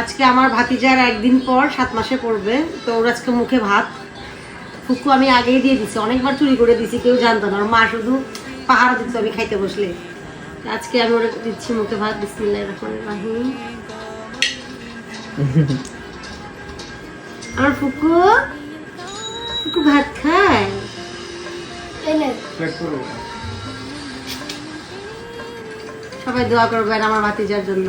আজকে আমার ভাতিজার একদিন পর সাত মাসে পড়বে তো ওর আজকে মুখে ভাত। ফুকু আমি আগেই দিয়ে দিছি অনেকবার চুরি করে দিছি কেউ জানতো না। ওর মা শুধু পাহারা দিচ্ছে আমি খাইতে বসলে। আজকে আমি ওরা দিচ্ছি মুখে ভাত বিসমিল্লাহ রহমান রাহিম। আমার ফুকু? ফুকু ভাত খায়? সবাই দোয়া করবেন আমার ভাতিজার জন্য।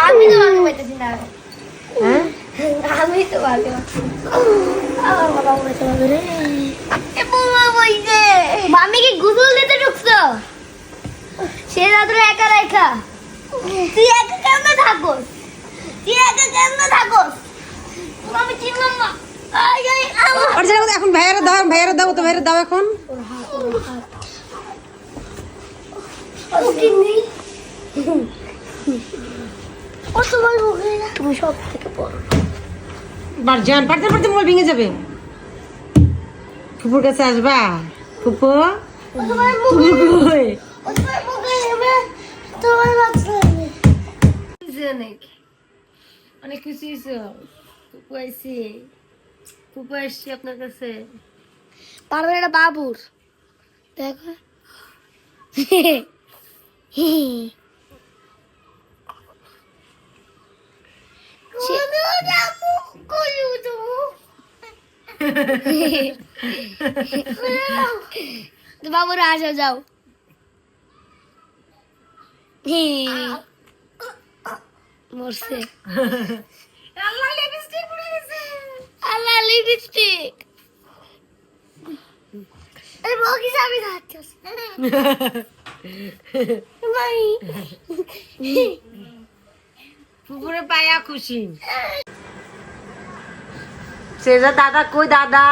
আমি তো আগে পাইতেছি না হ্যাঁ আমি তো আগে আমার বাবা বলতে পারবে রে এ বাবা বইছে মামি কি গুগল দিতে ঢুকছো সে রাত্রে একা রেখা তুই একা কেমনে থাকোস তুই একা কেমনে থাকোস আমি চিনলাম না এখন ভাইয়ারা দাও ভাইয়ারা দাও তো ভাইয়ারা দাও এখন ও তোমার মুখে তুমি সব থেকে বড়। বার যান পারতে পারতে মোবাইল ভেঙে যাবে। ফুপুর কাছে আসবা। ফুপু ফুপু কই? তোমার অনেক অনেক খুশি হয়েছো। ফুপু আইসি। ফুপু আসছি আপনার কাছে। পারবে এটা বাবুর। দেখো। তো বাবুরা আসো যাও। মরছে। আল্লাহ লিপস্টিক পরে গেছে আল্লাহ লিপস্টিক এই বকি যাবি খাচ্ছিস নাই ফুপুরে পায়া খুশি। সেজা দাদা কই দাদা?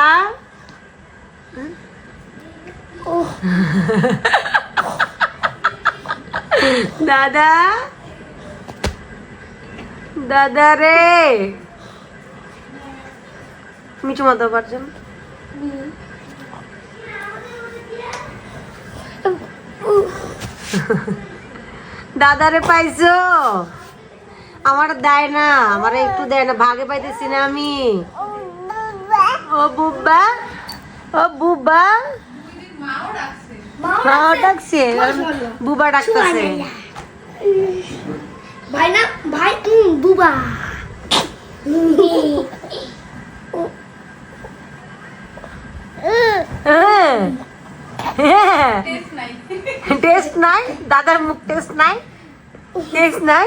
দাদা? দাদা রে। মিঠু মাথা পারছেন? দাদা রে পাইছো? আমার দেয় না আমার একটু দেয় না ভাগে পাইতেছি না আমি। ও বুব্বা ও বুব্বা। মাও ডাকছে। বুবা ডাকতেছে। ভাই না ভাই বুবা টেস্ট নাই। দাদার মুখ টেস্ট নাই। টেস্ট নাই।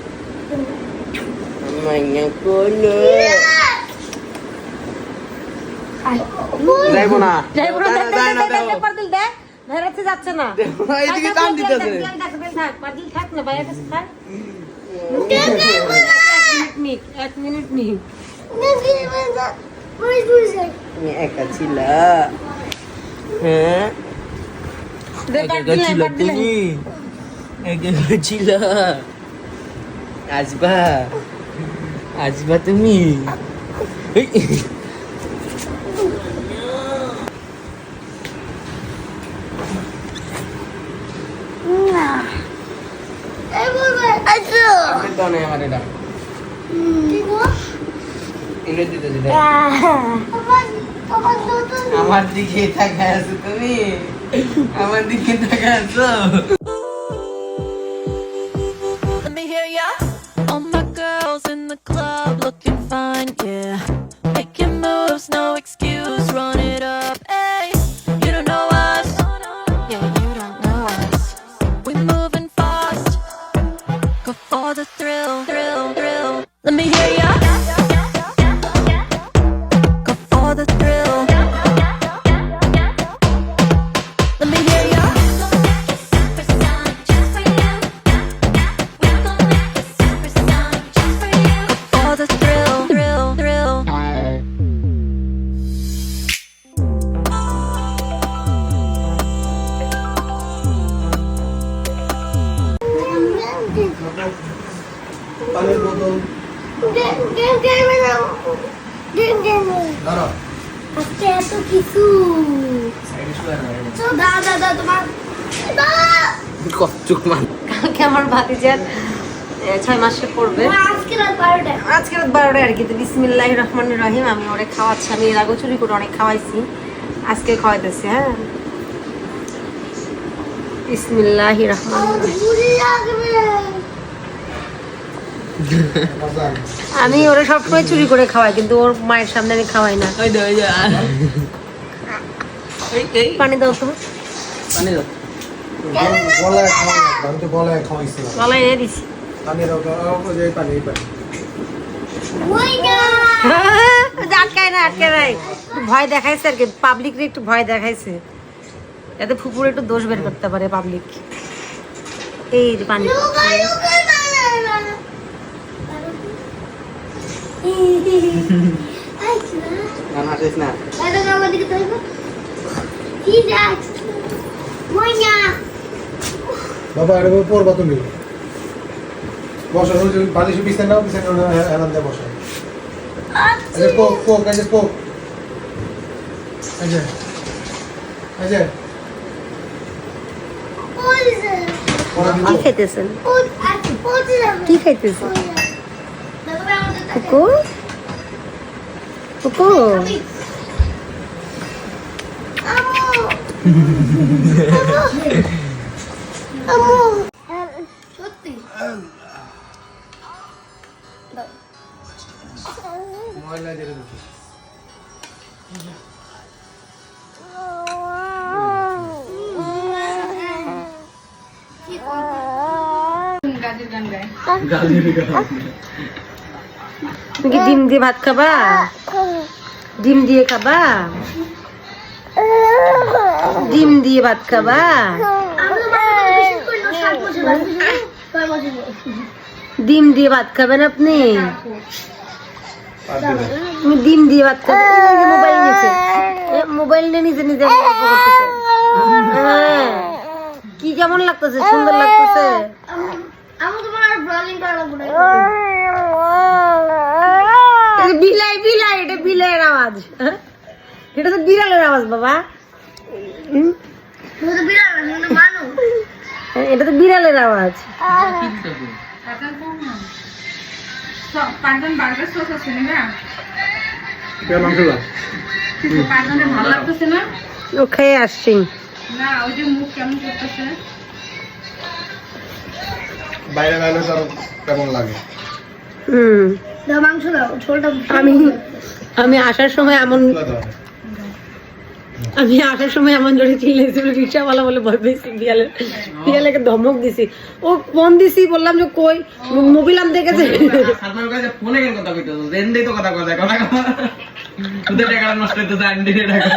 মাইয়া কোলে যাইবো না যাই বড় দেখ যায় না দেখ দেখ দেখো দেখ ভেরাতে যাচ্ছে না এইদিকে টান দিতেছে থাক পার থাক না ভাইয়ের কাছে থাক এক মিনিট এক মিনিট নিক তুমি একা ছিল হ্যাঁ পার ছিল তুমি একা ছিল আসবা আসবা তুমি। আমার দিকে তাকায় আছো তুমি। আমার দিকে তাকায় আছো। আজকে এত কিছু। দাদা দাদা তোমার দাদা কচ্চুক কালকে আমার ভাতিজার ছয় মাসে পড়বে। আজকে রাত বারোটা আজকে রাত বারোটায় আর কি। তো বিসমিল্লাহ রহমান রহিম আমি ওরে খাওয়াচ্ছি। আমি এর চুরি করে অনেক খাওয়াইছি। আজকে খাওয়াইতেছি হ্যাঁ? বিসমিল্লাহ রহমান আমি ওরে সবসময় চুরি করে খাওয়াই কিন্তু ওর মায়ের সামনে আমি খাওয়াই না। ওই দে ওই দে এই এই। পানি দাও তো পানি দাও। আটকায় না আটকায় নাই। একটু ভয় দেখাইছে আর কি পাবলিকরে একটু ভয় দেখাইছে। যাতে ফুপুর একটু দোষ বের করতে পারে পাবলিক এই পানি। না না আচ্ছা আমার দিকে কি ওই বাবা এটা পড়বা তুমি। বসো রোজ বালিশ বিছানা নাও বিছানা হেলান দিয়ে বসো। যে কোক কোক এই যে কোক এই যে এই যে। ওই যে কি খাইতেছেন? ওই আচ্ছা পৌঁছে যাবে কি খাইতেছেন দাদা আমাদের তাকাও ফুকু ফুকু সত্যি ময়লা দিয়ে দিচ্ছি তুমি কি ডিম দিয়ে ভাত খাবা? ডিম দিয়ে খাবা? ডিম দিয়ে ভাত খাবা? ডিম দিয়ে ভাত খাবেন আপনি? তুমি ডিম দিয়ে ভাত খাবেন মোবাইল নিয়েছে। মোবাইল নিয়ে নিজে নিজে হ্যাঁ। কি কেমন লাগতেছে, সুন্দর লাগতেছে। আমি তোমার ব্রলিং করা বিলাই বিলাই এটা বিলাইয়ের আওয়াজ। হ্যাঁ? এটা তো বিড়ালের আওয়াজ বাবা। মানুষ এটা তো বিড়ালের আওয়াজ পাঁচজন বার্গার সস আছে না মাংস দাও পাঁচজনের ভালো লাগতেছে না ও খেয়ে আসছি। না ওই যে মুখ কেমন করতেছে বাইরে বাইরে কেমন লাগে? হুম। দাও মাংস দাও ঝোলটা আমি আমি আসার সময় এমন আমি আসার সময় এমন জোরে চিল্লেছিল রিক্সাওয়ালা বলে ভয় পেয়েছি বিয়ালে বিয়ালেকে ধমক দিছি। ও ফোন দিছি বললাম যে কই মোবিল আনতে গেছে। ফোনে কেন কথা কইতো রেন্ডেই তো কথা কথা কথা তোদের টাকা নষ্ট হইতো জানি টাকা।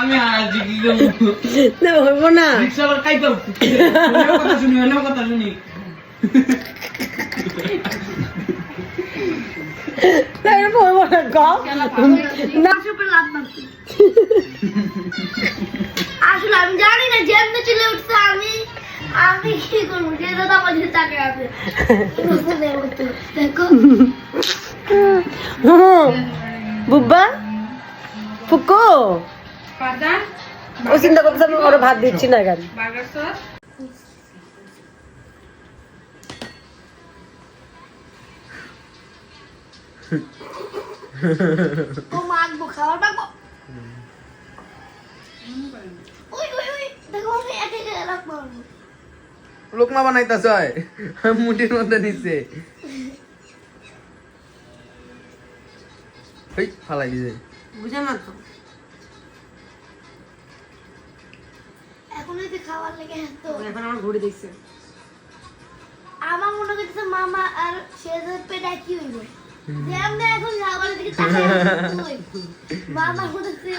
আমি আজ কি করব? না হইব না। রিকশা খাই কথা শুনি হলেও কথা শুনি। না, লাভ মারছি আসলে আমি জানি না যেমনি চলে উঠছে আমি আমি কি করব যে দাদা দিকে তাকে আছে দেখো বুব্বা ফুকু। ও চিন্তা করতেছে আমি ওরা ভাত দিচ্ছি না কেন? Burger sauce? ও মাখবো খাবার মাখবো ওই ওই ওই দেখো আমি একে একে রাখব লোকমা বানাইতাছ মুটির মধ্যে নিচ্ছে ফালাই দিছে বুঝে না তো এখন যদি খাওয়ার লেগে তো এখন আমার ঘুরে দেখছে আমার মনে করছে মামা আর সে পেট একই হইব আমরা এখন খাবারের দিকে মামা মনে হচ্ছে